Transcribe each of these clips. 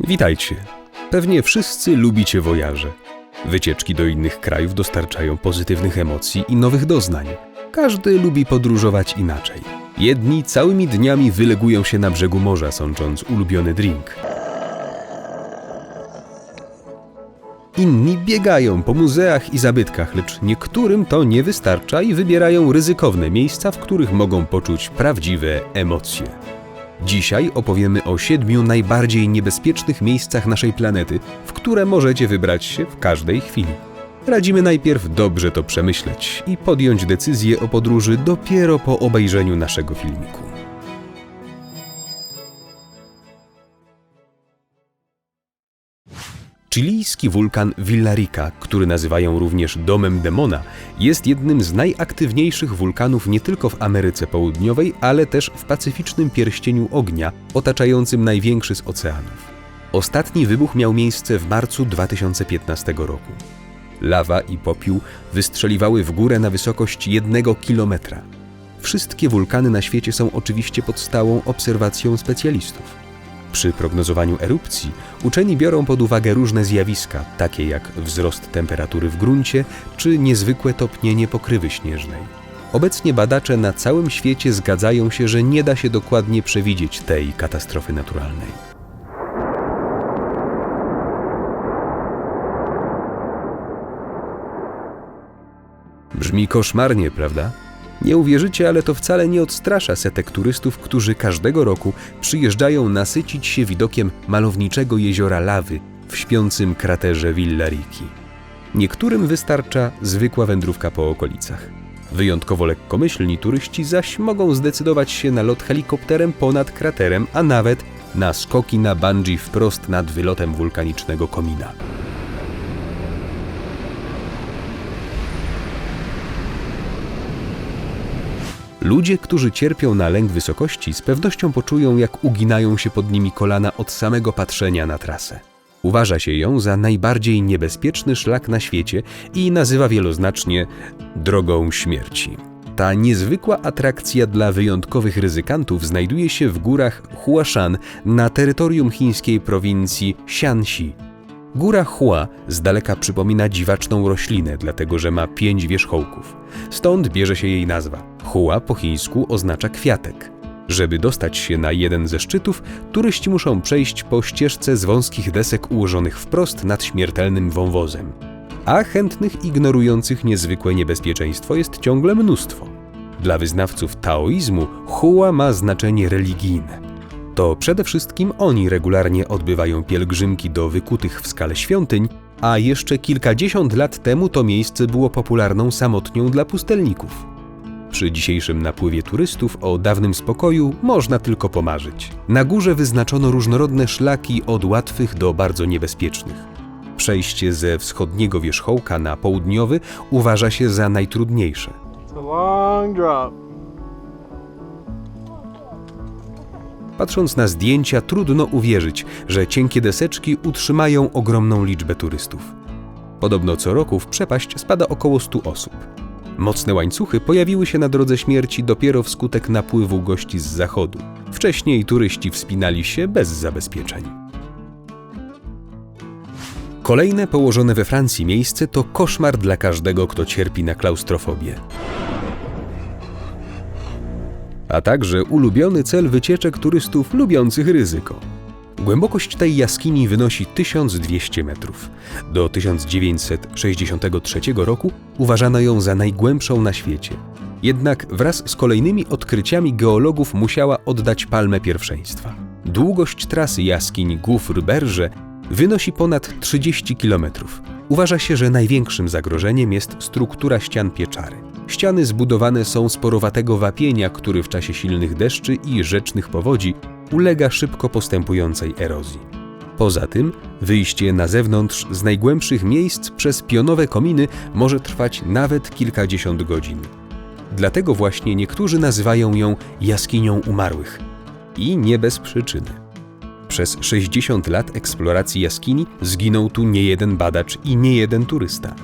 Witajcie. Pewnie wszyscy lubicie wojaże. Wycieczki do innych krajów dostarczają pozytywnych emocji i nowych doznań. Każdy lubi podróżować inaczej. Jedni całymi dniami wylegują się na brzegu morza, sącząc ulubiony drink. Inni biegają po muzeach i zabytkach, lecz niektórym to nie wystarcza i wybierają ryzykowne miejsca, w których mogą poczuć prawdziwe emocje. Dzisiaj opowiemy o siedmiu najbardziej niebezpiecznych miejscach naszej planety, w które możecie wybrać się w każdej chwili. Radzimy najpierw dobrze to przemyśleć i podjąć decyzję o podróży dopiero po obejrzeniu naszego filmiku. Chilijski wulkan Villarrica, który nazywają również domem demona, jest jednym z najaktywniejszych wulkanów nie tylko w Ameryce Południowej, ale też w pacyficznym pierścieniu ognia otaczającym największy z oceanów. Ostatni wybuch miał miejsce w marcu 2015 roku. Lawa i popiół wystrzeliwały w górę na wysokość jednego kilometra. Wszystkie wulkany na świecie są oczywiście pod stałą obserwacją specjalistów. Przy prognozowaniu erupcji uczeni biorą pod uwagę różne zjawiska, takie jak wzrost temperatury w gruncie czy niezwykłe topnienie pokrywy śnieżnej. Obecnie badacze na całym świecie zgadzają się, że nie da się dokładnie przewidzieć tej katastrofy naturalnej. Brzmi koszmarnie, prawda? Nie uwierzycie, ale to wcale nie odstrasza setek turystów, którzy każdego roku przyjeżdżają nasycić się widokiem malowniczego jeziora lawy w śpiącym kraterze Villariki. Niektórym wystarcza zwykła wędrówka po okolicach. Wyjątkowo lekkomyślni turyści zaś mogą zdecydować się na lot helikopterem ponad kraterem, a nawet na skoki na bungee wprost nad wylotem wulkanicznego komina. Ludzie, którzy cierpią na lęk wysokości, z pewnością poczują, jak uginają się pod nimi kolana od samego patrzenia na trasę. Uważa się ją za najbardziej niebezpieczny szlak na świecie i nazywa wieloznacznie drogą śmierci. Ta niezwykła atrakcja dla wyjątkowych ryzykantów znajduje się w górach Huashan na terytorium chińskiej prowincji Shanxi. Góra Hua z daleka przypomina dziwaczną roślinę, dlatego że ma pięć wierzchołków. Stąd bierze się jej nazwa. Hua po chińsku oznacza kwiatek. Żeby dostać się na jeden ze szczytów, turyści muszą przejść po ścieżce z wąskich desek ułożonych wprost nad śmiertelnym wąwozem. A chętnych ignorujących niezwykłe niebezpieczeństwo jest ciągle mnóstwo. Dla wyznawców taoizmu Hua ma znaczenie religijne to przede wszystkim oni regularnie odbywają pielgrzymki do wykutych w skale świątyń, a jeszcze kilkadziesiąt lat temu to miejsce było popularną samotnią dla pustelników. Przy dzisiejszym napływie turystów o dawnym spokoju można tylko pomarzyć. Na górze wyznaczono różnorodne szlaki od łatwych do bardzo niebezpiecznych. Przejście ze wschodniego wierzchołka na południowy uważa się za najtrudniejsze. It's a long drop. Patrząc na zdjęcia, trudno uwierzyć, że cienkie deseczki utrzymają ogromną liczbę turystów. Podobno co roku w przepaść spada około 100 osób. Mocne łańcuchy pojawiły się na drodze śmierci dopiero wskutek napływu gości z zachodu. Wcześniej turyści wspinali się bez zabezpieczeń. Kolejne położone we Francji miejsce to koszmar dla każdego, kto cierpi na klaustrofobię a także ulubiony cel wycieczek turystów lubiących ryzyko. Głębokość tej jaskini wynosi 1200 metrów. Do 1963 roku uważano ją za najgłębszą na świecie. Jednak wraz z kolejnymi odkryciami geologów musiała oddać palmę pierwszeństwa. Długość trasy jaskiń Gouffre Berge wynosi ponad 30 km. Uważa się, że największym zagrożeniem jest struktura ścian pieczary. Ściany zbudowane są z porowatego wapienia, który w czasie silnych deszczy i rzecznych powodzi ulega szybko postępującej erozji. Poza tym, wyjście na zewnątrz z najgłębszych miejsc przez pionowe kominy może trwać nawet kilkadziesiąt godzin. Dlatego właśnie niektórzy nazywają ją jaskinią umarłych. I nie bez przyczyny. Przez 60 lat eksploracji jaskini zginął tu niejeden badacz i niejeden turysta.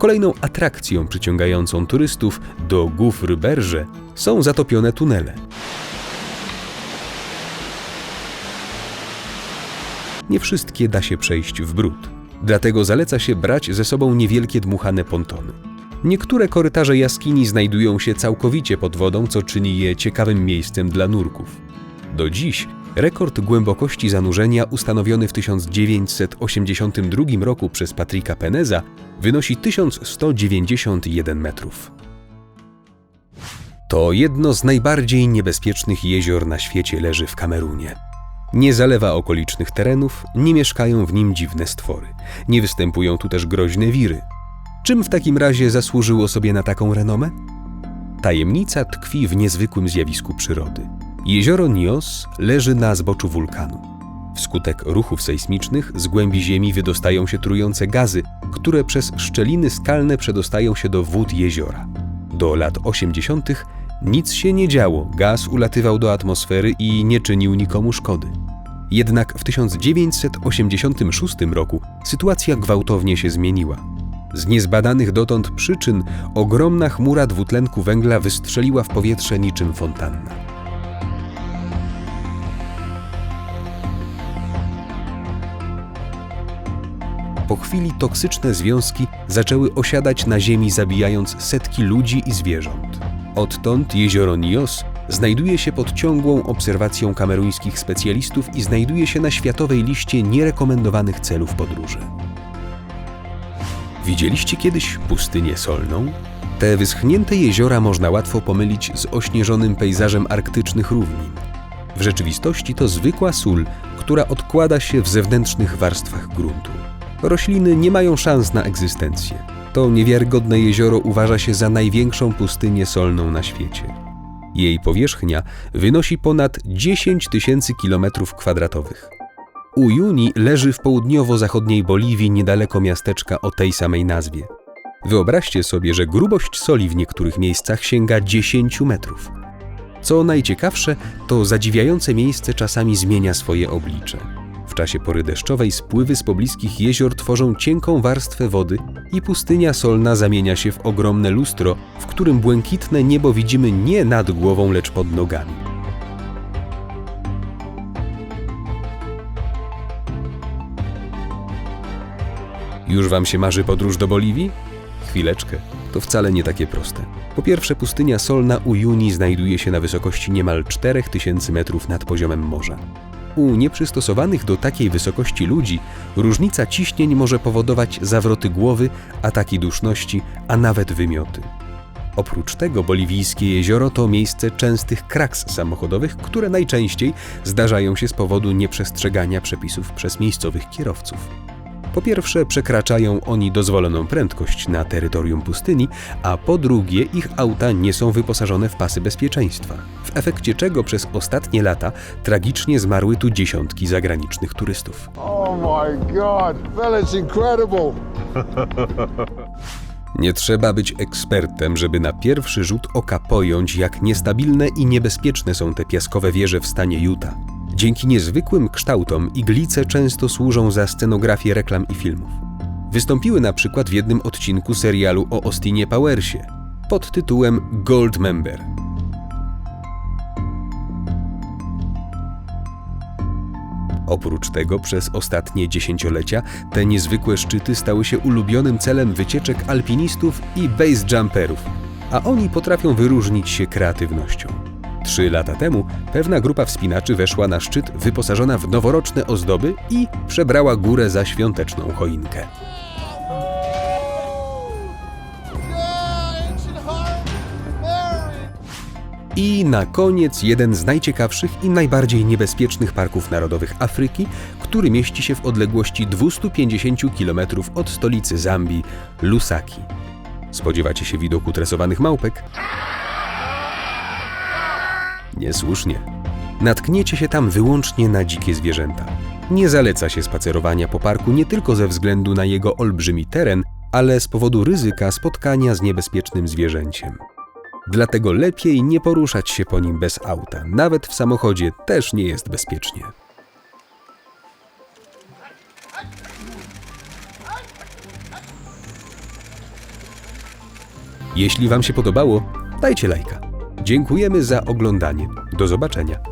Kolejną atrakcją przyciągającą turystów do Gouffre Berge są zatopione tunele. Nie wszystkie da się przejść w bród. Dlatego zaleca się brać ze sobą niewielkie dmuchane pontony. Niektóre korytarze jaskini znajdują się całkowicie pod wodą, co czyni je ciekawym miejscem dla nurków. Do dziś rekord głębokości zanurzenia ustanowiony w 1982 roku przez Patricka Peneza wynosi 1191 metrów. To jedno z najbardziej niebezpiecznych jezior na świecie leży w Kamerunie. Nie zalewa okolicznych terenów, nie mieszkają w nim dziwne stwory. Nie występują tu też groźne wiry. Czym w takim razie zasłużyło sobie na taką renomę? Tajemnica tkwi w niezwykłym zjawisku przyrody. Jezioro Nios leży na zboczu wulkanu. Wskutek ruchów sejsmicznych z głębi ziemi wydostają się trujące gazy, które przez szczeliny skalne przedostają się do wód jeziora. Do lat 80. nic się nie działo, gaz ulatywał do atmosfery i nie czynił nikomu szkody. Jednak w 1986 roku sytuacja gwałtownie się zmieniła. Z niezbadanych dotąd przyczyn ogromna chmura dwutlenku węgla wystrzeliła w powietrze niczym fontanna. Chwili toksyczne związki zaczęły osiadać na ziemi, zabijając setki ludzi i zwierząt. Odtąd jezioro Nios znajduje się pod ciągłą obserwacją kameruńskich specjalistów i znajduje się na światowej liście nierekomendowanych celów podróży. Widzieliście kiedyś pustynię solną? Te wyschnięte jeziora można łatwo pomylić z ośnieżonym pejzażem arktycznych równin. W rzeczywistości to zwykła sól, która odkłada się w zewnętrznych warstwach gruntu. Rośliny nie mają szans na egzystencję. To niewiarygodne jezioro uważa się za największą pustynię solną na świecie. Jej powierzchnia wynosi ponad 10 tysięcy kilometrów kwadratowych. Uyuni leży w południowo-zachodniej Boliwii niedaleko miasteczka o tej samej nazwie. Wyobraźcie sobie, że grubość soli w niektórych miejscach sięga 10 metrów. Co najciekawsze, to zadziwiające miejsce czasami zmienia swoje oblicze. W czasie pory deszczowej spływy z pobliskich jezior tworzą cienką warstwę wody i pustynia solna zamienia się w ogromne lustro, w którym błękitne niebo widzimy nie nad głową, lecz pod nogami. Już wam się marzy podróż do Boliwii? Chwileczkę, to wcale nie takie proste. Po pierwsze, pustynia solna Uyuni znajduje się na wysokości niemal 4000 metrów nad poziomem morza. U nieprzystosowanych do takiej wysokości ludzi różnica ciśnień może powodować zawroty głowy, ataki duszności, a nawet wymioty. Oprócz tego boliwijskie jezioro to miejsce częstych kraks samochodowych, które najczęściej zdarzają się z powodu nieprzestrzegania przepisów przez miejscowych kierowców. Po pierwsze, przekraczają oni dozwoloną prędkość na terytorium pustyni, a po drugie, ich auta nie są wyposażone w pasy bezpieczeństwa, w efekcie czego przez ostatnie lata tragicznie zmarły tu dziesiątki zagranicznych turystów. Oh my god. It's incredible. Nie trzeba być ekspertem, żeby na pierwszy rzut oka pojąć, jak niestabilne i niebezpieczne są te piaskowe wieże w stanie Utah. Dzięki niezwykłym kształtom iglice często służą za scenografię reklam i filmów. Wystąpiły na przykład w jednym odcinku serialu o Austinie Powersie pod tytułem Gold Member. Oprócz tego przez ostatnie dziesięciolecia te niezwykłe szczyty stały się ulubionym celem wycieczek alpinistów i base jumperów, a oni potrafią wyróżnić się kreatywnością. Trzy lata temu pewna grupa wspinaczy weszła na szczyt wyposażona w noworoczne ozdoby i przebrała górę za świąteczną choinkę. I na koniec jeden z najciekawszych i najbardziej niebezpiecznych parków narodowych Afryki, który mieści się w odległości 250 km od stolicy Zambii, Lusaki. Spodziewacie się widoku tresowanych małpek? Niesłusznie. Natkniecie się tam wyłącznie na dzikie zwierzęta. Nie zaleca się spacerowania po parku nie tylko ze względu na jego olbrzymi teren, ale z powodu ryzyka spotkania z niebezpiecznym zwierzęciem. Dlatego lepiej nie poruszać się po nim bez auta. Nawet w samochodzie też nie jest bezpiecznie. Jeśli Wam się podobało, dajcie lajka. Dziękujemy za oglądanie. Do zobaczenia.